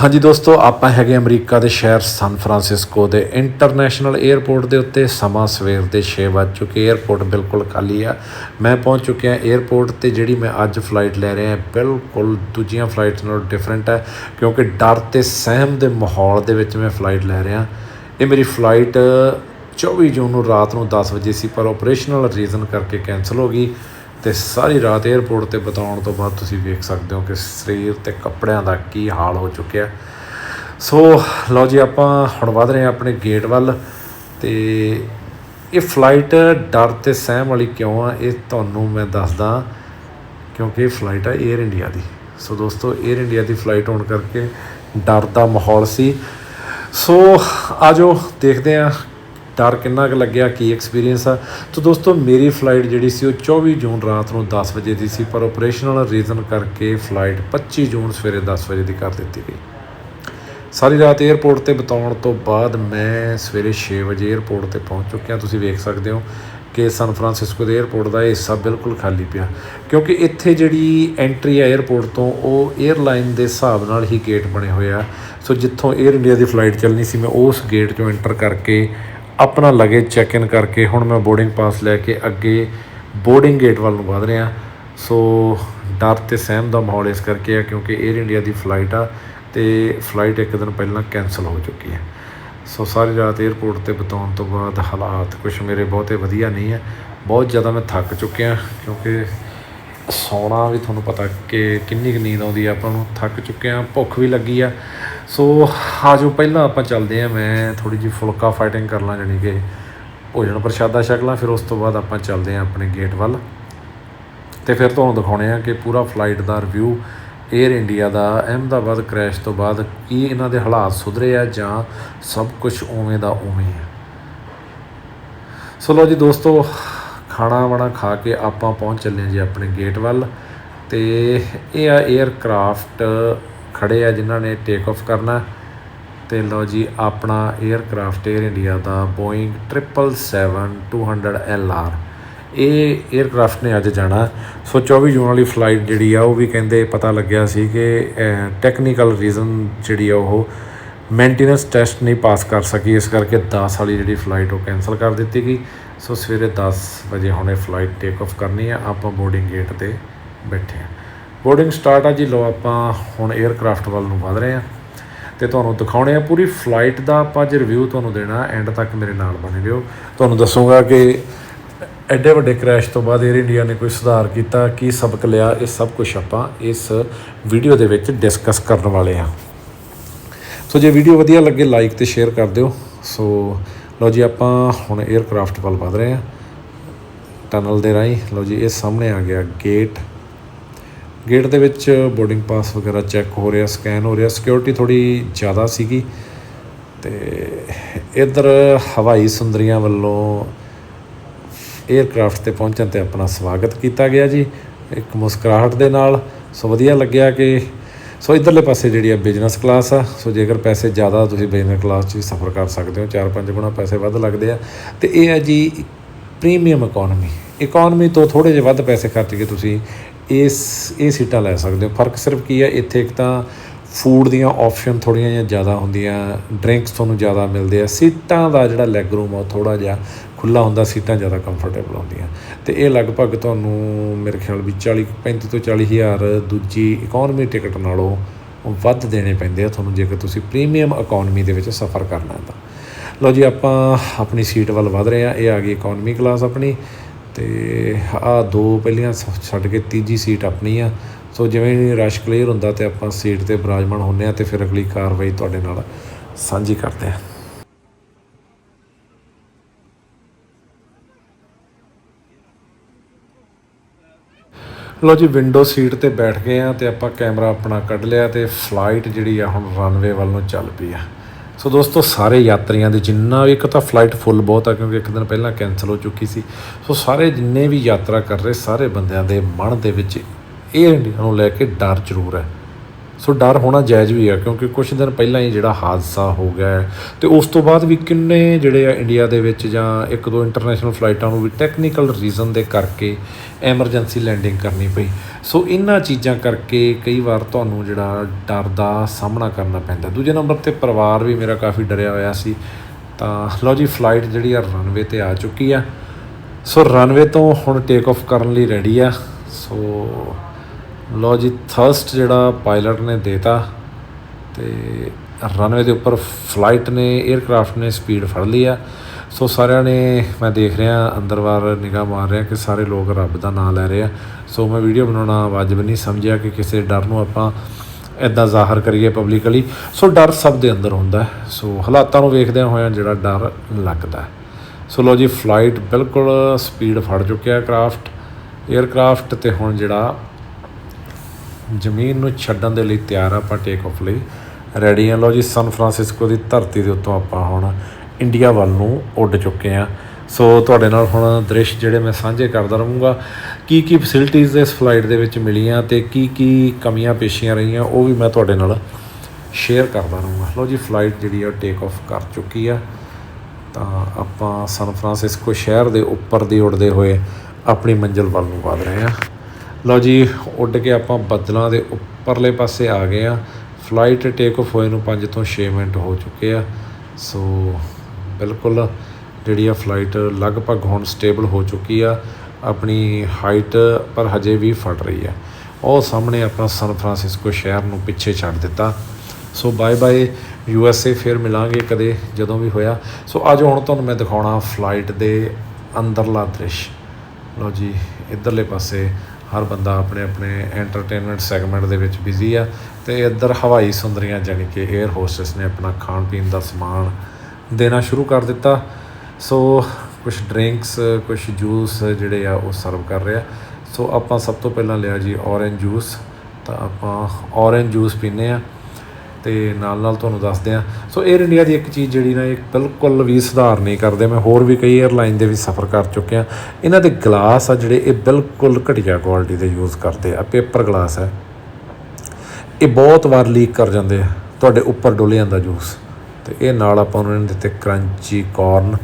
ਹਾਂਜੀ ਦੋਸਤੋ, ਆਪਾਂ ਹੈਗੇ ਅਮਰੀਕਾ ਦੇ ਸ਼ਹਿਰ ਸਨ ਫਰਾਂਸਿਸਕੋ ਦੇ ਇੰਟਰਨੈਸ਼ਨਲ 에ਅਰਪੋਰਟ ਦੇ ਉੱਤੇ। ਸਮਾਂ ਸਵੇਰ ਦੇ 6 ਵਜੇ ਚੁੱਕੇ 에ਅਰਪੋਰਟ ਬਿਲਕੁਲ ਖਾਲੀ ਆ। ਮੈਂ ਪਹੁੰਚ ਚੁੱਕਿਆ 에ਅਰਪੋਰਟ ਤੇ, ਜਿਹੜੀ ਮੈਂ ਅੱਜ ਫਲਾਈਟ ਲੈ ਰਿਹਾ, ਬਿਲਕੁਲ ਦੂਜੀਆਂ ਫਲਾਈਟਸ ਨਾਲੋਂ ਡਿਫਰੈਂਟ ਹੈ ਕਿਉਂਕਿ ਡਰ ਤੇ ਸਹਿਮ ਦੇ ਮਾਹੌਲ ਦੇ ਵਿੱਚ ਮੈਂ ਫਲਾਈਟ ਲੈ ਰਿਹਾ। ਇਹ ਮੇਰੀ ਫਲਾਈਟ 24 ਜੂਨ ਨੂੰ ਰਾਤ ਨੂੰ 10 ਵਜੇ ਸੀ, ਪਰ ਆਪਰੇਸ਼ਨਲ ਰੀਜ਼ਨ ਕਰਕੇ ਕੈਨਸਲ ਹੋ ਗਈ। ਤੇ ਸਾਰੀ ਰਾਤ 에어ਪੋਰਟ ਤੇ ਬਤਾਉਣ ਤੋਂ ਬਾਅਦ ਤੁਸੀਂ ਵੇਖ ਸਕਦੇ ਹੋ ਕਿ ਸਰੀਰ ਤੇ ਕੱਪੜਿਆਂ ਦਾ ਕੀ ਹਾਲ ਹੋ ਚੁੱਕਿਆ ਸੋ, ਲਓ ਜੀ, ਆਪਾਂ ਹੁਣ ਵਧ ਰਹੇ ਹਾਂ ਆਪਣੇ ਗੇਟ ਵੱਲ ਤੇ ਇਹ ਫਲਾਈਟ ਡਰ ਤੇ ਸਹਿਮ ਵਾਲੀ ਕਿਉਂ ਆ, ਇਹ ਤੁਹਾਨੂੰ ਮੈਂ ਦੱਸਦਾ ਕਿਉਂਕਿ ਇਹ ਫਲਾਈਟ ਆ 에ਅਰ ਇੰਡੀਆ ਦੀ। ਸੋ ਦੋਸਤੋ 에ਅਰ ਇੰਡੀਆ ਦੀ ਫਲਾਈਟ ਹੋਣ ਕਰਕੇ ਡਰ ਦਾ ਮਾਹੌਲ ਸੀ। ਸੋ ਆਜੋ ਦੇਖਦੇ ਹਾਂ ਡਰ ਕਿੰਨਾ ਕੁ ਲੱਗਿਆ, ਕੀ ਐਕਸਪੀਰੀਅੰਸ ਆ? ਤੋ ਦੋਸਤੋ, ਮੇਰੀ ਫਲਾਈਟ ਜਿਹੜੀ ਸੀ ਉਹ 24 ਜੂਨ ਰਾਤ ਨੂੰ 10 ਵਜੇ ਦੀ ਸੀ, ਪਰ ਆਪਰੇਸ਼ਨਲ ਰੀਜ਼ਨ ਕਰਕੇ ਫਲਾਈਟ 25 ਜੂਨ ਸਵੇਰੇ 10 ਵਜੇ ਦੀ ਕਰ ਦਿੱਤੀ ਗਈ। ਸਾਰੀ ਰਾਤ 에어ਪੋਰਟ ਤੇ ਬਿਤਾਉਣ ਤੋਂ ਬਾਅਦ ਮੈਂ ਸਵੇਰੇ 6 ਵਜੇ 에어ਪੋਰਟ ਤੇ ਪਹੁੰਚ ਚੁੱਕਿਆ। ਤੁਸੀਂ ਵੇਖ ਸਕਦੇ ਹੋ ਕਿ ਸਨ ਫਰਾਂਸਿਸਕੋ ਦੇ 에어ਪੋਰਟ ਦਾ ਇਹ ਹਿੱਸਾ ਬਿਲਕੁਲ ਖਾਲੀ ਪਿਆ, ਕਿਉਂਕਿ ਇੱਥੇ ਜਿਹੜੀ ਐਂਟਰੀ ਆ 에어ਪੋਰਟ ਤੋਂ, ਉਹ 에ਅਰਲਾਈਨ ਦੇ ਹਿਸਾਬ ਨਾਲ ਹੀ ਗੇਟ ਬਣੇ ਹੋਏ ਆ। ਸੋ ਜਿੱਥੋਂ 에ਅਰ ਇੰਡੀਆ ਦੀ ਫਲਾਈਟ ਚੱਲਣੀ ਸੀ, ਮੈਂ ਉਸ ਗੇਟ ਚੋਂ ਐਂਟਰ ਕਰਕੇ ਆਪਣਾ ਲਗੇਜ ਚੈੱਕ ਇਨ ਕਰਕੇ ਹੁਣ ਮੈਂ ਬੋਰਡਿੰਗ ਪਾਸ ਲੈ ਕੇ ਅੱਗੇ ਬੋਰਡਿੰਗ ਗੇਟ ਵੱਲ ਨੂੰ ਵਧ ਰਿਹਾ। ਸੋ ਡਰ ਤੇ ਸਹਿਮ ਦਾ ਮਾਹੌਲ ਇਸ ਕਰਕੇ ਆ ਕਿਉਂਕਿ 에ਅਰ ਇੰਡੀਆ ਦੀ ਫਲਾਈਟ ਆ ਤੇ ਫਲਾਈਟ ਇੱਕ ਦਿਨ ਪਹਿਲਾਂ ਕੈਨਸਲ ਹੋ ਚੁੱਕੀ ਹੈ। ਸੋ ਸਾਰੀ ਰਾਤ 에ਅਰਪੋਰਟ ਤੇ ਬਿਤਾਉਣ ਤੋਂ ਬਾਅਦ ਹਾਲਾਤ ਕੁਝ ਮੇਰੇ ਬਹੁਤੇ ਵਧੀਆ ਨਹੀਂ ਹੈ। ਬਹੁਤ ਜ਼ਿਆਦਾ ਮੈਂ ਥੱਕ ਚੁੱਕਿਆ ਕਿਉਂਕਿ ਸੌਣਾ ਵੀ ਤੁਹਾਨੂੰ ਪਤਾ ਕਿ ਕਿੰਨੀ ਕੁ ਨੀਂਦ ਆਉਂਦੀ ਆ, ਆਪਾਂ ਨੂੰ ਥੱਕ ਚੁੱਕੇ ਆ, ਭੁੱਖ ਵੀ ਲੱਗੀ ਆ। ਸੋ ਆਜੋ ਪਹਿਲਾਂ ਆਪਾਂ ਚੱਲਦੇ ਆ, ਮੈਂ ਥੋੜੀ ਜਿਹੀ ਫੁਲਕਾ ਫਾਈਟਿੰਗ ਕਰ ਲਾਂ, ਜਾਣੀ ਕਿ ਭੋਜਨ ਪ੍ਰਸ਼ਾਦਾ ਛਕ ਲਾਂ, ਫਿਰ ਉਸ ਤੋਂ ਬਾਅਦ ਆਪਾਂ ਚੱਲਦੇ ਆ ਆਪਣੇ ਗੇਟ ਵੱਲ। ਤੇ ਫਿਰ ਤੁਹਾਨੂੰ ਦਿਖਾਉਣੇ ਆ ਕਿ ਪੂਰਾ ਫਲਾਈਟ ਦਾ ਰਿਵਿਊ 에ਅਰ ਇੰਡੀਆ ਦਾ ਅਹਿਮਦਾਬਾਦ ਕ੍ਰੈਸ਼ ਤੋਂ ਬਾਅਦ ਕੀ ਇਹਨਾਂ ਦੇ ਹਾਲਾਤ ਸੁਧਰੇ ਆ, ਜਾਂ ਸਭ ਕੁਝ ਉਵੇਂ ਦਾ ਉਵੇਂ ਹੀ ਹੈ ਸੋ ਲਓ ਜੀ ਦੋਸਤੋ ਖਾਣਾ ਵਾਣਾ ਖਾ ਕੇ ਆਪਾਂ ਪਹੁੰਚ ਚੱਲੇ ਹਾਂ ਜੀ ਆਪਣੇ ਗੇਟ ਵੱਲ। ਤੇ ਇਹ ਆ 에ਅਰਕ੍ਰਾਫਟ ਖੜੇ ਆ ਜਿਨ੍ਹਾਂ ਨੇ ਟੇਕ ਆਫ ਕਰਨਾ। ਤੇ ਲਓ ਜੀ, ਆਪਣਾ 에ਅਰਕ੍ਰਾਫਟ 에ਅਰ ਇੰਡੀਆ ਦਾ ਬੋਇੰਗ 777-200LR ਇਹ 에ਅਰਕ੍ਰਾਫਟ ਨੇ ਅੱਜ ਜਾਣਾ। ਸੋ 24 ਜੂਨ ਵਾਲੀ ਫਲਾਈਟ ਜਿਹੜੀ ਆ, ਉਹ ਵੀ ਕਹਿੰਦੇ ਪਤਾ ਲੱਗਿਆ ਸੀ ਕਿ ਟੈਕਨੀਕਲ ਰੀਜ਼ਨ ਜਿਹੜੀ ਆ ਉਹ ਮੇਨਟੇਨੈਂਸ ਟੈਸਟ ਨਹੀਂ ਪਾਸ ਕਰ ਸਕੀ। ਇਸ ਕਰਕੇ 10 ਵਾਲੀ ਜਿਹੜੀ ਫਲਾਈਟ ਉਹ ਕੈਨਸਲ ਕਰ ਦਿੱਤੀ ਗਈ। ਸੋ ਸਵੇਰੇ 10 ਵਜੇ ਹੁਣੇ ਫਲਾਈਟ ਟੇਕ ਆਫ ਕਰਨੀ ਆ। ਆਪਾਂ ਬੋਰਡਿੰਗ ਗੇਟ ਤੇ ਬੈਠੇ ਹਾਂ ਬੋਰਡਿੰਗ ਸਟਾਰਟ ਆ ਜੀ। ਲੋ ਆਪਾਂ ਹੁਣ 에ਅਰਕ੍ਰਾਫਟ ਵੱਲ ਨੂੰ ਵਧ ਰਹੇ ਹਾਂ ਤੇ ਤੁਹਾਨੂੰ ਦਿਖਾਉਣੇ ਆ ਪੂਰੀ ਫਲਾਈਟ ਦਾ ਆਪਾਂ ਅੱਜ ਰਿਵਿਊ ਤੁਹਾਨੂੰ ਦੇਣਾ। ਐਂਡ ਤੱਕ ਮੇਰੇ ਨਾਲ ਬਣੇ ਰਹੋ। ਤੁਹਾਨੂੰ ਦੱਸੂਗਾ ਕਿ ਐਡੇ ਵੱਡੇ ਕ੍ਰੈਸ਼ ਤੋਂ ਬਾਅਦ 에ਅਰ ਇੰਡੀਆ ਨੇ ਕੋਈ ਸੁਧਾਰ ਕੀਤਾ, ਕੀ ਸਬਕ ਲਿਆ, ਇਹ ਸਭ ਕੁਝ ਆਪਾਂ ਇਸ ਵੀਡੀਓ ਦੇ ਵਿੱਚ ਡਿਸਕਸ ਕਰਨ ਵਾਲੇ ਹਾਂ ਸੋ ਜੇ ਵੀਡੀਓ ਵਧੀਆ ਲੱਗੇ ਲਾਈਕ ਤੇ ਸ਼ੇਅਰ ਕਰ ਦਿਓ। ਸੋ ਲਓ ਜੀ, ਆਪਾਂ ਹੁਣ 에ਅਰਕ੍ਰਾਫਟ ਵੱਲ ਵਧ ਰਹੇ ਹਾਂ। ਟਨਲ ਦੇ ਰਾਹੀਂ। ਲਓ ਜੀ, ਇਹ ਸਾਹਮਣੇ ਆ ਗਿਆ ਗੇਟ ਗੇਟ ਦੇ ਵਿੱਚ ਬੋਰਡਿੰਗ ਪਾਸ ਵਗੈਰਾ ਚੈੱਕ ਹੋ ਰਿਹਾ ਸਕੈਨ ਹੋ ਰਿਹਾ। ਸਿਕਿਉਰਿਟੀ ਥੋੜੀ ਜ਼ਿਆਦਾ ਸੀਗੀ। ਤੇ ਇਧਰ ਹਵਾਈ ਸੁੰਦਰੀਆਂ ਵੱਲੋਂ 에ਅਰਕ੍ਰਾਫਟ ਤੇ ਪਹੁੰਚਣ ਤੇ ਆਪਣਾ ਸਵਾਗਤ ਕੀਤਾ ਗਿਆ ਜੀ। ਇੱਕ ਮੁਸਕਰਾਹਟ ਦੇ ਨਾਲ। ਸੋ ਵਧੀਆ ਲੱਗਿਆ ਕਿ ਸੋ ਇਧਰਲੇ ਪਾਸੇ ਜਿਹੜੀ ਆ ਬਿਜ਼ਨਸ ਕਲਾਸ ਆ, ਸੋ ਜੇਕਰ ਪੈਸੇ ਜ਼ਿਆਦਾ ਤੁਸੀਂ ਬਿਜ਼ਨਸ ਕਲਾਸ 'ਚ ਵੀ ਸਫ਼ਰ ਕਰ ਸਕਦੇ ਹੋ 4-5 ਗੁਣਾ ਪੈਸੇ ਵੱਧ ਲੱਗਦੇ ਆ। ਤੇ ਇਹ ਹੈ ਜੀ ਪ੍ਰੀਮੀਅਮ ਇਕਨੋਮੀ ਇਕਨੋਮੀ ਤੋਂ ਥੋੜੇ ਜਿਹਾ ਵੱਧ ਪੈਸੇ ਖਰਚ ਕੇ ਤੁਸੀਂ ਇਸ, ਇਹ ਸੀਟਾਂ ਲੈ ਸਕਦੇ ਹੋ। ਫ਼ਰਕ ਸਿਰਫ ਕੀ ਹੈ ਇੱਥੇ ਇੱਕ ਤਾਂ ਫੂਡ ਦੀਆਂ ਆਪਸ਼ਨ ਥੋੜੀਆਂ ਜਿਹੀਆਂ ਜ਼ਿਆਦਾ ਹੁੰਦੀਆਂ ਡਰਿੰਕਸ ਤੁਹਾਨੂੰ ਜ਼ਿਆਦਾ ਮਿਲਦੇ ਆ। ਸੀਟਾਂ ਦਾ ਜਿਹੜਾ ਲੈਗ ਰੂਮ ਆ ਉਹ ਥੋੜਾ ਜਿਹਾ ਖੁੱਲਾ ਹੁੰਦਾ, ਸੀਟਾਂ ਜ਼ਿਆਦਾ ਕੰਫਰਟੇਬਲ ਹੁੰਦੀਆਂ। ਤੇ ਇਹ ਲਗਭਗ ਤੁਹਾਨੂੰ ਮੇਰੇ ਖਿਆਲ ਵੀ 40 35 ਤੋਂ 40 ਹਜ਼ਾਰ ਦੂਜੀ ਇਕਨੋਮੀ ਟਿਕਟ ਨਾਲੋਂ ਵੱਧ ਦੇਣੇ ਪੈਂਦੇ ਆ ਤੁਹਾਨੂੰ, ਜੇਕਰ ਤੁਸੀਂ ਪ੍ਰੀਮੀਅਮ ਇਕਨੋਮੀ ਦੇ ਵਿੱਚ ਸਫ਼ਰ ਕਰਨਾ ਹੈ ਤਾਂ। ਲਓ ਜੀ, ਆਪਾਂ ਆਪਣੀ ਸੀਟ ਵੱਲ ਵਧ ਰਹੇ ਆ ਇਹ ਆ ਗਈ ਇਕਨੋਮੀ ਕਲਾਸ ਆਪਣੀ। ਤੇ ਆ ਦੋ ਪਹਿਲੀਆਂ ਸ- ਛੱਡ ਕੇ ਤੀਜੀ ਸੀਟ ਆਪਣੀ ਆ। ਸੋ ਜਿਵੇਂ ਰਸ਼ ਕਲੀਅਰ ਹੁੰਦਾ ਤੇ ਆਪਾਂ ਸੀਟ ਤੇ ਬਰਾਜਮਾਨ ਹੁੰਨੇ ਆ ਤੇ ਫਿਰ ਅਗਲੀ ਕਾਰਵਾਈ ਤੁਹਾਡੇ ਨਾਲ ਸਾਂਝੀ ਕਰਦੇ ਆ ਲੋ ਜੀ ਵਿੰਡੋ ਸੀਟ ਤੇ ਬੈਠ ਗਏ ਆ ਤੇ ਆਪਾਂ ਕੈਮਰਾ ਆਪਣਾ ਕੱਢ ਲਿਆ ਤੇ ਫਲਾਈਟ ਜਿਹੜੀ ਆ ਹੁਣ ਰਨਵੇ ਵੱਲ ਨੂੰ ਚੱਲ ਪਈ ਆ। ਸੋ ਦੋਸਤੋ, ਸਾਰੇ ਯਾਤਰੀਆਂ ਦੇ ਜਿੰਨਾ ਵੀ ਇੱਕ ਤਾਂ ਫਲਾਈਟ ਫੁੱਲ ਬਹੁਤ ਆ ਕਿਉਂਕਿ ਇੱਕ ਦਿਨ ਪਹਿਲਾਂ ਕੈਨਸਲ ਹੋ ਚੁੱਕੀ ਸੀ। ਸੋ ਸਾਰੇ ਜਿੰਨੇ ਵੀ ਯਾਤਰਾ ਕਰ ਰਹੇ, ਸਾਰੇ ਬੰਦਿਆਂ ਦੇ ਮਨ ਦੇ ਵਿੱਚ ਇਹ ਇੰਡੀਆ ਨੂੰ ਲੈ ਕੇ ਡਰ ਜ਼ਰੂਰ ਹੈ। ਸੋ ਡਰ ਹੋਣਾ ਜਾਇਜ਼ ਵੀ ਹੈ ਕਿਉਂਕਿ ਕੁਝ ਦਿਨ ਪਹਿਲਾਂ ਹੀ ਜਿਹੜਾ ਹਾਦਸਾ ਹੋ ਗਿਆ ਹੈ। ਤੇ ਉਸ ਤੋਂ ਬਾਅਦ ਵੀ ਕਿੰਨੇ ਜਿਹੜੇ ਆ ਇੰਡੀਆ ਦੇ ਵਿੱਚ ਜਾਂ ਇੱਕ ਦੋ ਇੰਟਰਨੈਸ਼ਨਲ ਫਲਾਈਟਾਂ ਨੂੰ ਵੀ ਟੈਕਨੀਕਲ ਰੀਜ਼ਨ ਦੇ ਕਰਕੇ ਐਮਰਜੈਂਸੀ ਲੈਂਡਿੰਗ ਕਰਨੀ ਪਈ। ਸੋ ਇਹਨਾਂ ਚੀਜ਼ਾਂ ਕਰਕੇ ਕਈ ਵਾਰ ਤੁਹਾਨੂੰ ਜਿਹੜਾ ਡਰ ਦਾ ਸਾਹਮਣਾ ਕਰਨਾ ਪੈਂਦਾ। ਦੂਜੇ ਨੰਬਰ ਤੇ ਪਰਿਵਾਰ ਵੀ ਮੇਰਾ ਕਾਫੀ ਡਰਿਆ ਹੋਇਆ ਸੀ। ਤਾਂ ਲਓ ਜੀ ਫਲਾਈਟ ਜਿਹੜੀ ਆ ਰਨਵੇ ਤੇ ਆ ਚੁੱਕੀ ਆ। ਸੋ ਰਨਵੇ ਤੋਂ ਹੁਣ ਟੇਕ ਆਫ ਕਰਨ ਲਈ ਰੈਡੀ ਆ। ਸੋ ਲਓ ਜੀ ਥਰਸਟ ਜਿਹੜਾ ਪਾਇਲਟ ਨੇ ਦੇਤਾ ਤੇ ਰਨਵੇ ਦੇ ਉੱਪਰ ਫਲਾਈਟ ਨੇ 에ਅਰਕ੍ਰਾਫਟ ਨੇ ਸਪੀਡ ਫੜ ਲਈ ਆ। ਸੋ ਸਾਰਿਆਂ ਨੇ, ਮੈਂ ਦੇਖ ਰਿਹਾ, ਅੰਦਰ ਵਾਰ ਨਿਗਾਹ ਮਾਰ ਰਿਹਾ ਕਿ ਸਾਰੇ ਲੋਕ ਰੱਬ ਦਾ ਨਾਮ ਲੈ ਰਹੇ ਆ। ਸੋ ਮੈਂ ਵੀਡੀਓ ਬਣਾਉਣਾ ਵਾਜਬ ਨਹੀਂ ਸਮਝਿਆ ਕਿ ਕਿਸੇ ਡਰ ਨੂੰ ਆਪਾਂ ਇਦਾਂ ਜ਼ਾਹਰ ਕਰੀਏ ਪਬਲਿਕਲੀ ਸੋ ਡਰ ਸਭ ਦੇ ਅੰਦਰ ਹੁੰਦਾ ਸੋ ਹਾਲਾਤਾਂ ਨੂੰ ਵੇਖਦਿਆਂ ਹੋਇਆਂ ਜਿਹੜਾ ਡਰ ਲੱਗਦਾ ਸੋ ਲੋ ਜੀ ਫਲਾਈਟ ਬਿਲਕੁਲ ਸਪੀਡ ਫੜ ਚੁੱਕਿਆ ਕਰਾਫਟ 에ਅਰਕ੍ਰਾਫਟ ਤੇ ਹੁਣ ਜਿਹੜਾ ਜ਼ਮੀਨ ਨੂੰ ਛੱਡਣ ਦੇ ਲਈ ਤਿਆਰ ਆ ਆਪਾਂ ਟੇਕ ਆਫ ਲਈ। ਰੈਡੀ ਆ। ਲਓ ਜੀ ਸਨ ਫਰਾਂਸਿਸਕੋ ਦੀ ਧਰਤੀ ਦੇ ਉੱਤੋਂ ਆਪਾਂ ਹੁਣ ਇੰਡੀਆ ਵੱਲ ਨੂੰ ਉੱਡ ਚੁੱਕੇ ਆ। ਸੋ ਤੁਹਾਡੇ ਨਾਲ ਹੁਣ ਦ੍ਰਿਸ਼ ਜਿਹੜੇ ਮੈਂ ਸਾਂਝੇ ਕਰਦਾ ਰਹੂੰਗਾ, ਕੀ ਕੀ ਫੈਸਿਲਿਟੀਆਂ ਇਸ ਫਲਾਈਟ ਦੇ ਵਿੱਚ ਮਿਲੀਆਂ ਤੇ ਕੀ ਕੀ ਕਮੀਆਂ ਪੇਸ਼ੀਆਂ ਰਹੀਆਂ, ਉਹ ਵੀ ਮੈਂ ਤੁਹਾਡੇ ਨਾਲ ਸ਼ੇਅਰ ਕਰਦਾ ਰਹੂੰਗਾ। ਲਓ ਜੀ ਫਲਾਈਟ ਜਿਹੜੀ ਆ ਟੇਕ ਆਫ ਕਰ ਚੁੱਕੀ ਆ। ਤਾਂ ਆਪਾਂ ਸਨ ਫਰਾਂਸਿਸਕੋ ਸ਼ਹਿਰ ਦੇ ਉੱਪਰ ਦੀ ਉੱਡਦੇ ਹੋਏ ਆਪਣੀ ਮੰਜ਼ਿਲ ਵੱਲ ਨੂੰ ਵਧ ਰਹੇ ਹਾਂ ਲਓ ਜੀ, ਉੱਡ ਕੇ ਆਪਾਂ ਬੱਦਲਾਂ ਦੇ ਉੱਪਰਲੇ ਪਾਸੇ ਆ ਗਏ ਆ ਫਲਾਈਟ ਟੇਕ ਆਫ ਹੋਏ ਨੂੰ 5 ਤੋਂ 6 ਮਿੰਟ ਹੋ ਚੁੱਕੇ ਆ। ਸੋ ਬਿਲਕੁਲ ਜਿਹੜੀ ਆ ਫਲਾਈਟ ਲਗਭਗ ਹੁਣ ਸਟੇਬਲ ਹੋ ਚੁੱਕੀ ਆ। ਆਪਣੀ ਹਾਈਟ ਪਰ ਹਜੇ ਵੀ ਫੜ ਰਹੀ ਆ। ਉਹ ਸਾਹਮਣੇ ਆਪਣਾ ਸਨ ਫਰਾਂਸਿਸਕੋ ਸ਼ਹਿਰ ਨੂੰ ਪਿੱਛੇ ਛੱਡ ਦਿੱਤਾ। So bye bye U S A ਫਿਰ ਮਿਲਾਂਗੇ ਕਦੇ ਜਦੋਂ ਵੀ ਹੋਇਆ। ਸੋ ਅੱਜ ਹੁਣ ਤੁਹਾਨੂੰ ਮੈਂ ਦਿਖਾਉਣਾ ਫਲਾਈਟ ਦੇ ਅੰਦਰਲਾ ਦ੍ਰਿਸ਼। ਲਓ ਜੀ, ਇਧਰਲੇ ਪਾਸੇ ਹਰ ਬੰਦਾ ਆਪਣੇ ਆਪਣੇ ਐਂਟਰਟੇਨਮੈਂਟ ਸੈਗਮੈਂਟ ਦੇ ਵਿੱਚ ਬਿਜ਼ੀ ਆ ਤੇ ਇੱਧਰ ਹਵਾਈ ਸੁੰਦਰੀਆਂ ਜਾਨੀ ਕਿ 에ਅਰ ਹੋਸਟਸ ਨੇ ਆਪਣਾ ਖਾਣ ਪੀਣ ਦਾ ਸਮਾਨ ਦੇਣਾ ਸ਼ੁਰੂ ਕਰ ਦਿੱਤਾ। ਸੋ ਕੁਝ ਡਰਿੰਕਸ ਕੁਝ ਜੂਸ ਜਿਹੜੇ ਆ ਉਹ ਸਰਵ ਕਰ ਰਿਹਾ। ਸੋ ਆਪਾਂ ਸਭ ਤੋਂ ਪਹਿਲਾਂ ਲਿਆ ਜੀ ਔਰੇਂਜ ਜੂਸ ਤਾਂ ਆਪਾਂ ਔਰੇਂਜ ਜੂਸ ਪੀਨੇ ਆ। ਤੇ ਨਾਲ ਨਾਲ ਤੁਹਾਨੂੰ ਦੱਸਦੇ ਆ ਸੋ 에ਅਰ ਇੰਡੀਆ ਦੀ ਇੱਕ ਚੀਜ਼ ਜਿਹੜੀ ਨਾ, ਇਹ ਬਿਲਕੁਲ ਵੀ ਸੁਧਾਰ ਨਹੀਂ ਕਰਦੇ। ਮੈਂ ਹੋਰ ਵੀ ਕਈ 에ਅਰਲਾਈਨ ਦੇ ਵੀ ਸਫ਼ਰ ਕਰ ਚੁੱਕਿਆ। ਇਹਨਾਂ ਦੇ ਗਲਾਸ ਆ ਜਿਹੜੇ, ਇਹ ਬਿਲਕੁਲ ਘਟੀਆ ਕੁਆਲਿਟੀ ਦੇ ਯੂਜ਼ ਕਰਦੇ ਆ। ਪੇਪਰ ਗਲਾਸ ਹੈ। ਇਹ ਬਹੁਤ ਵਾਰ ਲੀਕ ਕਰ ਜਾਂਦੇ ਆ। ਤੁਹਾਡੇ ਉੱਪਰ ਡੁੱਲ ਜਾਂਦਾ ਜੂਸ ਤੇ ਇਹ ਨਾਲ ਆਪਾਂ ਉਹਨਾਂ ਨੇ ਦਿੱਤੇ ਕਰੰਚੀ ਕਾਰਨ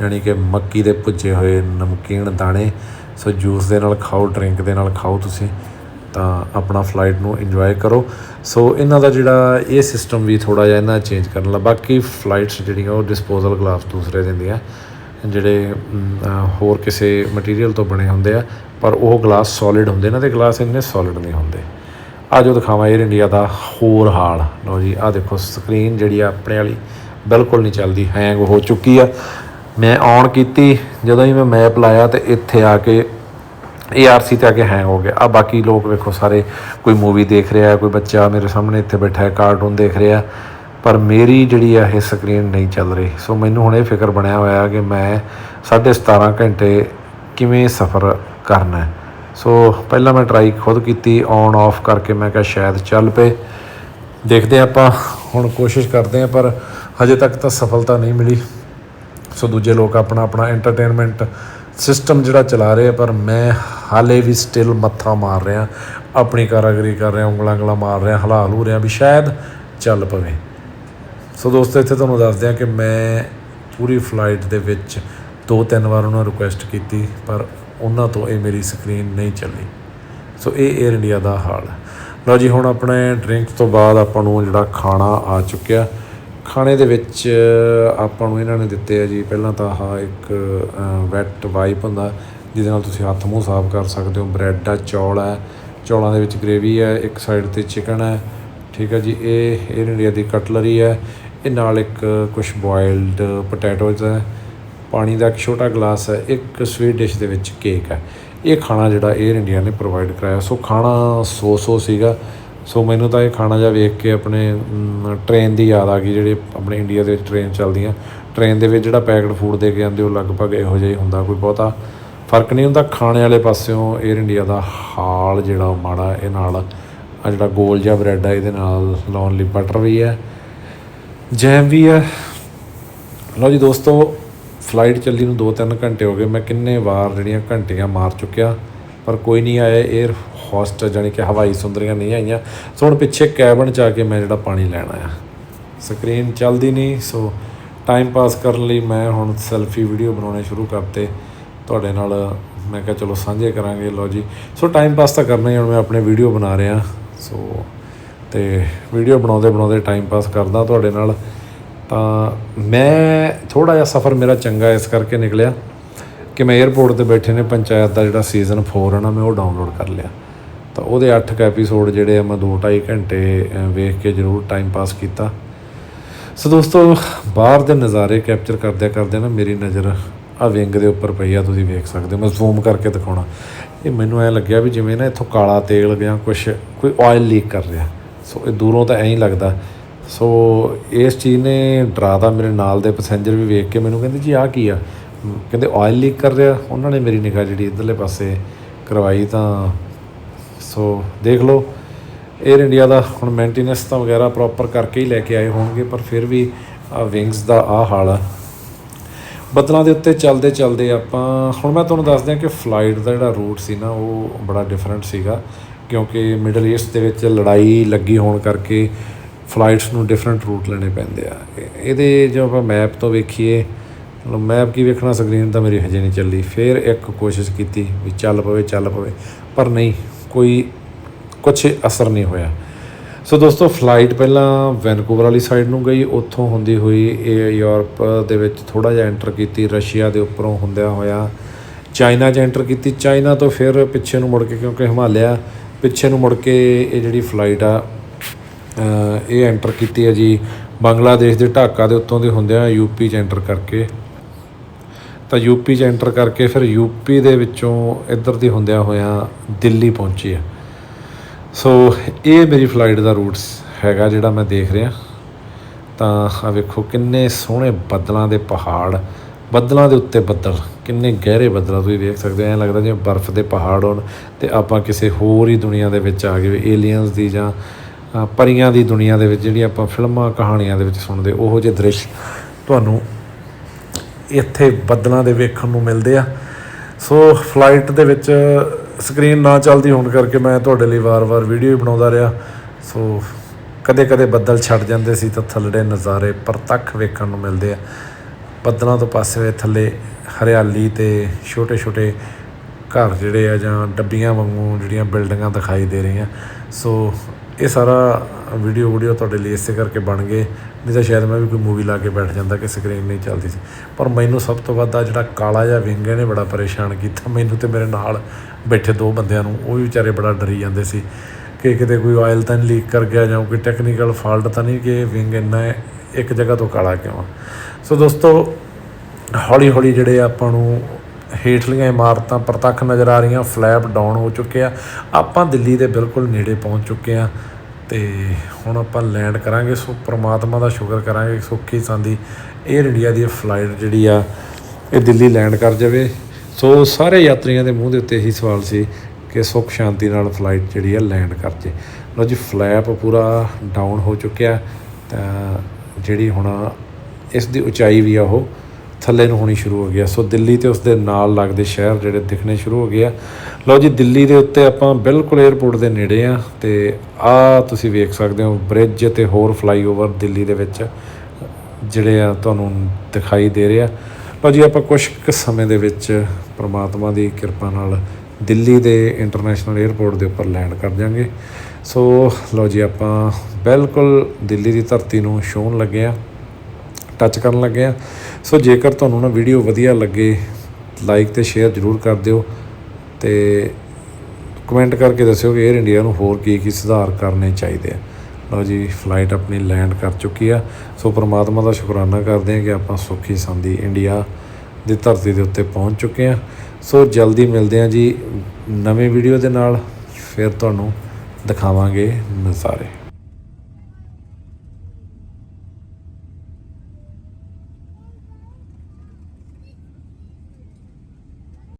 ਯਾਨੀ ਕਿ ਮੱਕੀ ਦੇ ਭੁੱਜੇ ਹੋਏ ਨਮਕੀਨ ਦਾਣੇ। ਸੋ ਜੂਸ ਦੇ ਨਾਲ ਖਾਓ ਡਰਿੰਕ ਦੇ ਨਾਲ ਖਾਓ ਤੁਸੀਂ। ਤਾਂ ਆਪਣਾ ਫਲਾਈਟ ਨੂੰ ਇੰਜੋਏ ਕਰੋ। ਸੋ ਇਹਨਾਂ ਦਾ ਜਿਹੜਾ ਇਹ ਸਿਸਟਮ ਵੀ ਥੋੜਾ ਜਿਹਾ ਇਹਨਾਂ ਚੇਂਜ ਕਰਨ ਲਾ ਬਾਕੀ ਫਲਾਈਟਸ ਜਿਹੜੀਆਂ ਉਹ ਡਿਸਪੋਜ਼ਲ ਗਲਾਸ ਦੂਸਰੇ ਦਿੰਦੇ ਆ ਜਿਹੜੇ ਹੋਰ ਕਿਸੇ ਮਟੀਰੀਅਲ ਤੋਂ ਬਣੇ ਹੁੰਦੇ ਆ, ਪਰ ਉਹ ਗਲਾਸ ਸੋਲਿਡ ਹੁੰਦੇ। ਇਹਨਾਂ ਦੇ ਗਲਾਸ ਇੰਨੇ ਸੋਲਿਡ ਨਹੀਂ ਹੁੰਦੇ। ਆ ਜੋ ਦਿਖਾਵਾਂ 에ਅਰ ਇੰਡੀਆ ਦਾ ਹੋਰ ਹਾਲ। ਲਓ ਜੀ ਆ ਦੇਖੋ ਸਕਰੀਨ ਜਿਹੜੀ ਆ ਆਪਣੇ ਵਾਲੀ ਬਿਲਕੁਲ ਨਹੀਂ ਚੱਲਦੀ ਹੈਂਗ ਹੋ ਚੁੱਕੀ ਆ। ਮੈਂ ਔਨ ਕੀਤੀ, ਜਦੋਂ ਹੀ ਮੈਂ ਮੈਪ ਲਾਇਆ ਤੇ ਇੱਥੇ ਆ ਕੇ ARC ਤੇ ਆ ਕੇ ਹੈਂਗ ਹੋ ਗਿਆ। ਆ ਬਾਕੀ ਲੋਕ ਵੇਖੋ ਸਾਰੇ, ਕੋਈ ਮੂਵੀ ਦੇਖ ਰਿਹਾ, ਕੋਈ ਬੱਚਾ ਮੇਰੇ ਸਾਹਮਣੇ ਇੱਥੇ ਬੈਠਾ ਹੈ ਕਾਰਟੂਨ ਦੇਖ ਰਿਹਾ, ਪਰ ਮੇਰੀ ਜਿਹੜੀ ਆ ਇਹ ਸਕਰੀਨ ਨਹੀਂ ਚੱਲ ਰਹੀ। ਸੋ ਮੈਨੂੰ ਹੁਣ ਇਹ ਫਿਕਰ ਬਣਿਆ ਹੋਇਆ ਕਿ ਮੈਂ 17.5 ਘੰਟੇ ਕਿਵੇਂ ਸਫ਼ਰ ਕਰਨਾ ਹੈ। ਸੋ ਪਹਿਲਾਂ ਮੈਂ ਟਰਾਈ ਖੁਦ ਕੀਤੀ ਔਨ ਆਫ ਕਰਕੇ ਮੈਂ ਕਿਹਾ ਸ਼ਾਇਦ ਚੱਲ ਪਏ। ਦੇਖਦੇ ਹਾਂ ਆਪਾਂ, ਹੁਣ ਕੋਸ਼ਿਸ਼ ਕਰਦੇ ਹਾਂ, ਪਰ ਹਜੇ ਤੱਕ ਤਾਂ ਸਫਲਤਾ ਨਹੀਂ ਮਿਲੀ। ਸੋ ਦੂਜੇ ਲੋਕ ਆਪਣਾ ਆਪਣਾ ਐਂਟਰਟੇਨਮੈਂਟ ਸਿਸਟਮ ਜਿਹੜਾ ਚਲਾ ਰਹੇ ਆ, ਪਰ ਮੈਂ ਹਾਲੇ ਵੀ ਸਟਿਲ ਮੱਥਾ ਮਾਰ ਰਿਹਾ, ਆਪਣੀ ਕਾਰਾਗਰੀ ਕਰ ਰਿਹਾ, ਉਂਗਲਾਂ ਉਂਗਲਾਂ ਮਾਰ ਰਿਹਾ, ਹਲਾਲ ਹੋ ਰਿਹਾ ਵੀ ਸ਼ਾਇਦ ਚੱਲ ਪਵੇ। ਸੋ ਦੋਸਤੋ, ਇੱਥੇ ਤੁਹਾਨੂੰ ਦੱਸਦੇ ਆ ਕਿ ਮੈਂ ਪੂਰੀ ਫਲਾਈਟ ਦੇ ਵਿੱਚ ਦੋ ਤਿੰਨ ਵਾਰ ਉਹਨਾਂ ਰਿਕੁਐਸਟ ਕੀਤੀ, ਪਰ ਉਹਨਾਂ ਤੋਂ ਇਹ ਮੇਰੀ ਸਕਰੀਨ ਨਹੀਂ ਚੱਲੀ। ਸੋ ਇਹ 에ਅਰ ਇੰਡੀਆ ਦਾ ਹਾਲ ਹੈ। ਲਓ ਜੀ, ਹੁਣ ਆਪਣੇ ਡਰਿੰਕ ਤੋਂ ਬਾਅਦ ਆਪਾਂ ਨੂੰ ਜਿਹੜਾ ਖਾਣਾ ਆ ਚੁੱਕਿਆ। ਖਾਣੇ ਦੇ ਵਿੱਚ ਆਪਾਂ ਨੂੰ ਇਹਨਾਂ ਨੇ ਦਿੱਤੇ ਆ ਜੀ, ਪਹਿਲਾਂ ਤਾਂ ਆਹ ਇੱਕ ਵੈਟ ਵਾਈਪ ਹੁੰਦਾ, ਜਿਹਦੇ ਨਾਲ ਤੁਸੀਂ ਹੱਥ ਮੂੰਹ ਸਾਫ਼ ਕਰ ਸਕਦੇ ਹੋ। ਬ੍ਰੈਡ ਆ, ਚੌਲ ਹੈ ਚੌਲਾਂ ਦੇ ਵਿੱਚ ਗ੍ਰੇਵੀ ਹੈ ਇੱਕ ਸਾਈਡ ਤੇ ਚਿਕਨ ਹੈ ਠੀਕ ਹੈ ਜੀ। ਇਹ 에ਅਰ ਇੰਡੀਆ ਦੀ ਕਟਲਰੀ ਹੈ ਇਹ ਨਾਲ ਇੱਕ ਕੁਝ ਬੋਇਲਡ ਪੋਟੈਟੋਜ਼ ਹੈ ਪਾਣੀ ਦਾ ਇੱਕ ਛੋਟਾ ਗਲਾਸ ਹੈ ਇੱਕ ਸਵੀਟ ਡਿਸ਼ ਦੇ ਵਿੱਚ ਕੇਕ ਹੈ ਇਹ ਖਾਣਾ ਜਿਹੜਾ 에ਅਰ ਇੰਡੀਆ ਨੇ ਪ੍ਰੋਵਾਈਡ ਕਰਾਇਆ। ਸੋ ਖਾਣਾ ਸੋ ਸੋ ਸੀਗਾ। ਸੋ ਮੈਨੂੰ ਤਾਂ ਇਹ ਖਾਣਾ ਜਿਹਾ ਵੇਖ ਕੇ ਆਪਣੇ ਟ੍ਰੇਨ ਦੀ ਯਾਦ ਆ ਗਈ ਜਿਹੜੇ ਆਪਣੇ ਇੰਡੀਆ ਦੇ ਵਿੱਚ ਟ੍ਰੇਨ ਚੱਲਦੀਆਂ। ਟ੍ਰੇਨ ਦੇ ਵਿੱਚ ਜਿਹੜਾ ਪੈਕਡ ਫੂਡ ਦੇ ਕੇ ਜਾਂਦੇ ਉਹ ਲਗਭਗ ਇਹੋ ਜਿਹਾ ਹੀ ਹੁੰਦਾ, ਕੋਈ ਬਹੁਤਾ ਫ਼ਰਕ ਨਹੀਂ ਹੁੰਦਾ। ਖਾਣੇ ਵਾਲੇ ਪਾਸਿਓਂ 에ਅਰ ਇੰਡੀਆ ਦਾ ਹਾਲ ਜਿਹੜਾ ਉਹ ਮਾੜਾ, ਇਹ ਨਾਲ ਆ ਜਿਹੜਾ ਗੋਲ ਜਿਹਾ ਬ੍ਰੈਡ ਆ, ਇਹਦੇ ਨਾਲ ਲਾਉਣ ਲਈ ਬਟਰ ਵੀ ਹੈ ਜੈਮ ਵੀ ਹੈ। ਲਓ ਜੀ ਦੋਸਤੋ ਫਲਾਈਟ ਚੱਲੀ ਨੂੰ 2-3 ਘੰਟੇ ਹੋ ਗਏ, ਮੈਂ ਕਿੰਨੇ ਵਾਰ ਜਿਹੜੀਆਂ ਘੰਟੀਆਂ ਮਾਰ ਚੁੱਕਿਆ, ਪਰ ਕੋਈ ਨਹੀਂ ਆਇਆ 에ਅਰ ਹੋਸਟ ਜਾਣੀ ਕਿ ਹਵਾਈ ਸੁੰਦਰੀਆਂ ਨਹੀਂ ਆਈਆਂ। ਸੋ ਹੁਣ ਪਿੱਛੇ ਕੈਬਨ ਚ ਆ ਕੇ ਮੈਂ ਜਿਹੜਾ ਪਾਣੀ ਲੈਣਾ ਆ ਸਕਰੀਨ ਚੱਲਦੀ ਨਹੀਂ, ਸੋ ਟਾਈਮ ਪਾਸ ਕਰਨ ਲਈ ਮੈਂ ਹੁਣ ਸੈਲਫੀ ਵੀਡੀਓ ਬਣਾਉਣੇ ਸ਼ੁਰੂ ਕਰਤੇ। ਤੁਹਾਡੇ ਨਾਲ ਮੈਂ ਕਿਹਾ ਚਲੋ ਸਾਂਝੇ ਕਰਾਂਗੇ, ਲਓ ਜੀ। ਸੋ ਟਾਈਮ ਪਾਸ ਤਾਂ ਕਰਨਾ ਹੀ ਹੁਣ ਮੈਂ ਆਪਣੇ ਵੀਡੀਓ ਬਣਾ ਰਿਹਾ। ਸੋ ਤੇ ਵੀਡੀਓ ਬਣਾਉਂਦੇ ਬਣਾਉਂਦੇ ਟਾਈਮ ਪਾਸ ਕਰਦਾ ਤੁਹਾਡੇ ਨਾਲ। ਤਾਂ ਮੈਂ ਥੋੜਾ ਜਿਹਾ ਸਫ਼ਰ ਮੇਰਾ ਚੰਗਾ ਇਸ ਕਰਕੇ ਨਿਕਲਿਆ ਕਿ ਮੈਂ 에ਅਰਪੋਰਟ ਤੇ ਬੈਠੇ ਨੇ, ਪੰਚਾਇਤ ਦਾ ਜਿਹੜਾ ਸੀਜ਼ਨ 4 ਹੈ ਨਾ, ਮੈਂ ਉਹ ਡਾਊਨਲੋਡ ਕਰ ਲਿਆ। ਤਾਂ ਉਹਦੇ 8 ਕ ਐਪੀਸੋਡ ਜਿਹੜੇ ਆ ਮੈਂ 2.5 ਘੰਟੇ ਵੇਖ ਕੇ ਜ਼ਰੂਰ ਟਾਈਮ ਪਾਸ ਕੀਤਾ। ਸੋ ਦੋਸਤੋ, ਬਾਹਰ ਦੇ ਨਜ਼ਾਰੇ ਕੈਪਚਰ ਕਰਦਿਆਂ ਕਰਦੇ ਨਾ ਮੇਰੀ ਨਜ਼ਰ ਆ ਵਿੰਗ ਦੇ ਉੱਪਰ ਪਈ ਆ, ਤੁਸੀਂ ਵੇਖ ਸਕਦੇ ਹੋ। ਮੈਂ ਜ਼ੂਮ ਕਰਕੇ ਦਿਖਾਉਣਾ। ਇਹ ਮੈਨੂੰ ਐ ਲੱਗਿਆ ਵੀ ਜਿਵੇਂ ਨਾ ਇੱਥੋਂ ਕਾਲਾ ਤੇਲ ਜਾਂ ਕੁਝ ਕੋਈ ਆਇਲ ਲੀਕ ਕਰ ਰਿਹਾ। ਸੋ ਇਹ ਦੂਰੋਂ ਤਾਂ ਐਂ ਹੀ ਲੱਗਦਾ। ਸੋ ਇਸ ਚੀਜ਼ ਨੇ ਡਰਾਤਾ ਮੇਰੇ ਨਾਲ ਦੇ ਪੈਸੇਂਜਰ ਵੀ ਵੇਖ ਕੇ। ਮੈਨੂੰ ਕਹਿੰਦੇ ਜੀ ਆਹ ਕੀ ਆ? ਕਹਿੰਦੇ ਆਇਲ ਲੀਕ ਕਰ ਰਿਹਾ। ਉਹਨਾਂ ਨੇ ਮੇਰੀ ਨਿਗਾਹ ਜਿਹੜੀ ਇਧਰਲੇ ਪਾਸੇ ਕਰਵਾਈ ਤਾਂ ਸੋ ਦੇਖ ਲਓ 에ਅਰ ਇੰਡੀਆ ਦਾ ਹੁਣ ਮੇਨਟੇਨੈਂਸ ਤਾਂ ਵਗੈਰਾ ਪ੍ਰੋਪਰ ਕਰਕੇ ਹੀ ਲੈ ਕੇ ਆਏ ਹੋਣਗੇ, ਪਰ ਫਿਰ ਵੀ ਆ ਵਿੰਗਸ ਦਾ ਆ ਹਾਲ ਆ। ਬੱਦਲਾਂ ਦੇ ਉੱਤੇ ਚੱਲਦੇ ਚੱਲਦੇ ਆਪਾਂ, ਹੁਣ ਮੈਂ ਤੁਹਾਨੂੰ ਦੱਸ ਦਿਆਂ ਕਿ ਫਲਾਈਟ ਦਾ ਜਿਹੜਾ ਰੂਟ ਸੀ ਨਾ, ਉਹ ਬੜਾ ਡਿਫਰੈਂਟ ਸੀਗਾ, ਕਿਉਂਕਿ ਮਿਡਲ ਈਸਟ ਦੇ ਵਿੱਚ ਲੜਾਈ ਲੱਗੀ ਹੋਣ ਕਰਕੇ ਫਲਾਈਟਸ ਨੂੰ ਡਿਫਰੈਂਟ ਰੂਟ ਲੈਣੇ ਪੈਂਦੇ ਆ। ਇਹ- ਇਹਦੇ ਜੋ ਆਪਾਂ ਮੈਪ ਤੋਂ ਵੇਖੀਏ, ਮਤਲਬ ਮੈਪ ਕੀ ਵੇਖਣਾ ਸਕਰੀਨ ਤਾਂ ਮੇਰੀ ਹਜੇ ਨਹੀਂ ਚੱਲੀ, ਫਿਰ ਇੱਕ ਕੋਸ਼ਿਸ਼ ਕੀਤੀ ਵੀ ਚੱਲ ਪਵੇ ਚੱਲ ਪਵੇ, ਪਰ ਨਹੀਂ ਕੋਈ ਕੁਛ ਅਸਰ ਨਹੀਂ ਹੋਇਆ। ਸੋ ਦੋਸਤੋ ਫਲਾਈਟ ਪਹਿਲਾਂ ਵੈਨਕੂਵਰ ਵਾਲੀ ਸਾਈਡ ਨੂੰ ਗਈ। ਉੱਥੋਂ ਹੁੰਦੀ ਹੋਈ ਇਹ ਯੂਰਪ ਦੇ ਵਿੱਚ ਥੋੜਾ ਜਿਹਾ ਐਂਟਰ ਕੀਤੀ, ਰਸ਼ੀਆ ਦੇ ਉੱਪਰੋਂ ਹੁੰਦਿਆਂ ਹੋਇਆ। ਚਾਈਨਾ 'ਚ ਐਂਟਰ ਕੀਤੀ। ਚਾਈਨਾ ਤੋਂ ਫਿਰ ਪਿੱਛੇ ਨੂੰ ਮੁੜ ਕੇ, ਕਿਉਂਕਿ ਹਿਮਾਲਿਆ, ਪਿੱਛੇ ਨੂੰ ਮੁੜ ਕੇ ਇਹ ਜਿਹੜੀ ਫਲਾਈਟ ਆ ਇਹ ਐਂਟਰ ਕੀਤੀ ਹੈ ਜੀ। ਬੰਗਲਾਦੇਸ਼ ਦੇ ਢਾਕਾ ਦੇ ਉੱਤੋਂ ਦੇ ਹੁੰਦਿਆਂ ਯੂਪੀ 'ਚ ਐਂਟਰ ਕਰਕੇ। ਤਾਂ ਯੂਪੀ 'ਚ ਐਂਟਰ ਕਰਕੇ ਫਿਰ ਯੂਪੀ ਦੇ ਵਿੱਚੋਂ ਇੱਧਰ ਦੀ ਹੁੰਦਿਆਂ ਹੋਇਆਂ ਦਿੱਲੀ ਪਹੁੰਚੀ ਆ। ਸੋ ਇਹ ਮੇਰੀ ਫਲਾਈਟ ਦਾ ਰੂਟਸ ਹੈਗਾ ਜਿਹੜਾ ਮੈਂ ਦੇਖ ਰਿਹਾ। ਤਾਂ ਆ ਵੇਖੋ ਕਿੰਨੇ ਸੋਹਣੇ ਬੱਦਲਾਂ ਦੇ ਪਹਾੜ, ਬੱਦਲਾਂ ਦੇ ਉੱਤੇ ਬੱਦਲ, ਕਿੰਨੇ ਗਹਿਰੇ ਬੱਦਲਾਂ ਤੁਸੀਂ ਦੇਖ ਸਕਦੇ ਹੋ। ਐਂ ਲੱਗਦਾ ਜਿਵੇਂ ਬਰਫ਼ ਦੇ ਪਹਾੜ ਹੋਣ ਤੇ ਆਪਾਂ ਕਿਸੇ ਹੋਰ ਹੀ ਦੁਨੀਆ ਦੇ ਵਿੱਚ ਆ ਗਏ ਏਲੀਅਨਸ ਦੀ ਜਾਂ ਪਰੀਆਂ ਦੀ ਦੁਨੀਆ ਦੇ ਵਿੱਚ ਜਿਹੜੀ ਆਪਾਂ ਫਿਲਮਾਂ, ਕਹਾਣੀਆਂ ਦੇ ਵਿੱਚ ਸੁਣਦੇ, ਉਹੋ ਜਿਹੇ ਦ੍ਰਿਸ਼ ਤੁਹਾਨੂੰ ਇੱਥੇ ਬੱਦਲਾਂ ਦੇ ਵੇਖਣ ਨੂੰ ਮਿਲਦੇ ਆ। ਸੋ ਫਲਾਈਟ ਦੇ ਵਿੱਚ ਸਕਰੀਨ ਨਾ ਚੱਲਦੀ ਹੋਣ ਕਰਕੇ ਮੈਂ ਤੁਹਾਡੇ ਲਈ ਵਾਰ-ਵਾਰ ਵੀਡੀਓ ਹੀ ਬਣਾਉਂਦਾ ਰਿਹਾ। ਸੋ ਕਦੇ-ਕਦੇ ਬੱਦਲ ਛੱਡ ਜਾਂਦੇ ਸੀ ਤਾਂ ਥੱਲੜੇ ਨਜ਼ਾਰੇ ਪ੍ਰਤੱਖ ਵੇਖਣ ਨੂੰ ਮਿਲਦੇ ਆ। ਬੱਦਲਾਂ ਤੋਂ ਪਾਸੇ ਥੱਲੇ ਹਰਿਆਲੀ ਤੇ ਛੋਟੇ-ਛੋਟੇ ਘਰ ਜਿਹੜੇ ਆ ਜਾਂ ਡੱਬੀਆਂ ਵਾਂਗੂ ਜਿਹੜੀਆਂ ਬਿਲਡਿੰਗਾਂ ਦਿਖਾਈ ਦੇ ਰਹੀਆਂ। ਸੋ ਇਹ ਸਾਰਾ ਵੀਡੀਓ ਵੀਡੀਓ ਤੁਹਾਡੇ ਲਈ ਇਸੇ ਕਰਕੇ ਬਣ ਗਏ, ਨਹੀਂ ਤਾਂ ਸ਼ਾਇਦ ਮੈਂ ਵੀ ਕੋਈ ਮੂਵੀ ਲਾ ਕੇ ਬੈਠ ਜਾਂਦਾ ਕਿ ਸਕਰੀਨ ਨਹੀਂ ਚੱਲਦੀ ਸੀ। ਪਰ ਮੈਨੂੰ ਸਭ ਤੋਂ ਵੱਧ ਆ ਜਿਹੜਾ ਕਾਲਾ ਜਿਹਾ ਵਿੰਗ ਨੇ ਬੜਾ ਪਰੇਸ਼ਾਨ ਕੀਤਾ। ਮੈਨੂੰ ਤੇ ਮੇਰੇ ਨਾਲ ਬੈਠੇ ਦੋ ਬੰਦਿਆਂ ਨੂੰ, ਉਹ ਵੀ ਵਿਚਾਰੇ ਬੜਾ ਡਰੀ ਜਾਂਦੇ ਸੀ ਕਿ ਕਿਤੇ ਕੋਈ ਆਇਲ ਤਾਂ ਨਹੀਂ ਲੀਕ ਕਰ ਗਿਆ ਜਾਂ ਕੋਈ ਟੈਕਨੀਕਲ ਫਾਲਟ ਤਾਂ ਨਹੀਂ ਕਿ ਵਿੰਗ ਇੰਨਾ ਇੱਕ ਜਗ੍ਹਾ ਤੋਂ ਕਾਲਾ ਕਿਉਂ ਸੋ ਦੋਸਤੋ ਹੌਲੀ ਹੌਲੀ ਜਿਹੜੇ ਆਪਾਂ ਨੂੰ ਹੇਠਲੀਆਂ ਇਮਾਰਤਾਂ ਪ੍ਰਤੱਖ ਨਜ਼ਰ ਆ ਰਹੀਆਂ, ਫਲੈਪ ਡਾਊਨ ਹੋ ਚੁੱਕੇ ਆ। ਆਪਾਂ ਦਿੱਲੀ ਦੇ ਬਿਲਕੁਲ ਨੇੜੇ ਪਹੁੰਚ ਚੁੱਕੇ ਆ ਤੇ ਹੁਣ ਆਪਾਂ ਲੈਂਡ ਕਰਾਂਗੇ, ਸੋ ਪ੍ਰਮਾਤਮਾ ਦਾ ਸ਼ੁਕਰ ਕਰਾਂਗੇ ਸੁੱਖੀ ਸਾਂਦੀ 에ਅਰ ਇੰਡੀਆ ਦੀ ਫਲਾਈਟ ਜਿਹੜੀ ਆ, ਇਹ ਦਿੱਲੀ ਲੈਂਡ ਕਰ ਜਾਵੇ। ਸੋ ਸਾਰੇ ਯਾਤਰੀਆਂ ਦੇ ਮੂੰਹ ਦੇ ਉੱਤੇ ਇਹੀ ਸਵਾਲ ਸੀ ਕਿ ਸੁੱਖ ਸ਼ਾਂਤੀ ਨਾਲ ਫਲਾਈਟ ਜਿਹੜੀ ਆ ਲੈਂਡ ਕਰ ਜੇ। ਲੋ ਜੀ, ਫਲੈਪ ਪੂਰਾ ਡਾਊਨ ਹੋ ਚੁੱਕਿਆ, ਤਾਂ ਜਿਹੜੀ ਹੁਣ ਇਸ ਦੀ ਉਚਾਈ ਵੀ ਆ ਉਹ ਥੱਲੇ ਨੂੰ ਹੋਣੀ ਸ਼ੁਰੂ ਹੋ ਗਿਆ ਸੋ ਦਿੱਲੀ ਤੇ ਉਸ ਦੇ ਨਾਲ ਲੱਗਦੇ ਸ਼ਹਿਰ ਜਿਹੜੇ ਦਿਖਣੇ ਸ਼ੁਰੂ ਹੋ ਗਏ ਆ। ਲਓ ਜੀ, ਦਿੱਲੀ ਦੇ ਉੱਤੇ ਆਪਾਂ ਬਿਲਕੁਲ 에ਅਰਪੋਰਟ ਦੇ ਨੇੜੇ ਆ ਤੇ ਆ ਤੁਸੀਂ ਵੇਖ ਸਕਦੇ ਹੋ ਬ੍ਰਿਜ ਤੇ ਹੋਰ ਫਲਾਈਓਵਰ ਦਿੱਲੀ ਦੇ ਵਿੱਚ ਜਿਹੜੇ ਆ ਤੁਹਾਨੂੰ ਦਿਖਾਈ ਦੇ ਰਿਹਾ ਲਓ ਜੀ, ਆਪਾਂ ਕੁਝ ਕੁ ਸਮੇਂ ਦੇ ਵਿੱਚ ਪ੍ਰਮਾਤਮਾ ਦੀ ਕਿਰਪਾ ਨਾਲ ਦਿੱਲੀ ਦੇ ਇੰਟਰਨੈਸ਼ਨਲ 에ਅਰਪੋਰਟ ਦੇ ਉੱਪਰ ਲੈਂਡ ਕਰ ਜਾਾਂਗੇ ਸੋ ਲਓ ਜੀ, ਆਪਾਂ ਬਿਲਕੁਲ ਦਿੱਲੀ ਦੀ ਧਰਤੀ ਨੂੰ ਛੂਹਣ ਲੱਗੇ ਆ। ਟੱਚ ਕਰਨ ਲੱਗੇ ਆ। ਸੋ ਜੇਕਰ ਤੁਹਾਨੂੰ ਨਾ ਵੀਡੀਓ ਵਧੀਆ ਲੱਗੇ ਲਾਈਕ ਤੇ ਸ਼ੇਅਰ ਜ਼ਰੂਰ ਕਰ ਦਿਓ ਤੇ ਕਮੈਂਟ ਕਰਕੇ ਦੱਸਿਓ ਕਿ 에ਅਰ ਇੰਡੀਆ ਨੂੰ ਹੋਰ ਕੀ ਕੀ ਸੁਧਾਰ ਕਰਨੇ ਚਾਹੀਦੇ ਆ। ਲਓ ਜੀ ਫਲਾਈਟ ਆਪਣੀ ਲੈਂਡ ਕਰ ਚੁੱਕੀ ਆ। ਸੋ ਪ੍ਰਮਾਤਮਾ ਦਾ ਸ਼ੁਕਰਾਨਾ ਕਰਦੇ ਆ ਕਿ ਆਪਾਂ ਸੁੱਖੀ ਸੰਦੀ ਇੰਡੀਆ ਦੀ ਧਰਤੀ ਦੇ ਉੱਤੇ ਪਹੁੰਚ ਚੁੱਕੇ ਆ। ਸੋ ਜਲਦੀ ਮਿਲਦੇ ਆ ਜੀ ਨਵੇਂ ਵੀਡੀਓ ਦੇ ਨਾਲ। ਫਿਰ ਤੁਹਾਨੂੰ ਦਿਖਾਵਾਂਗੇ ਨਜ਼ਾਰੇ।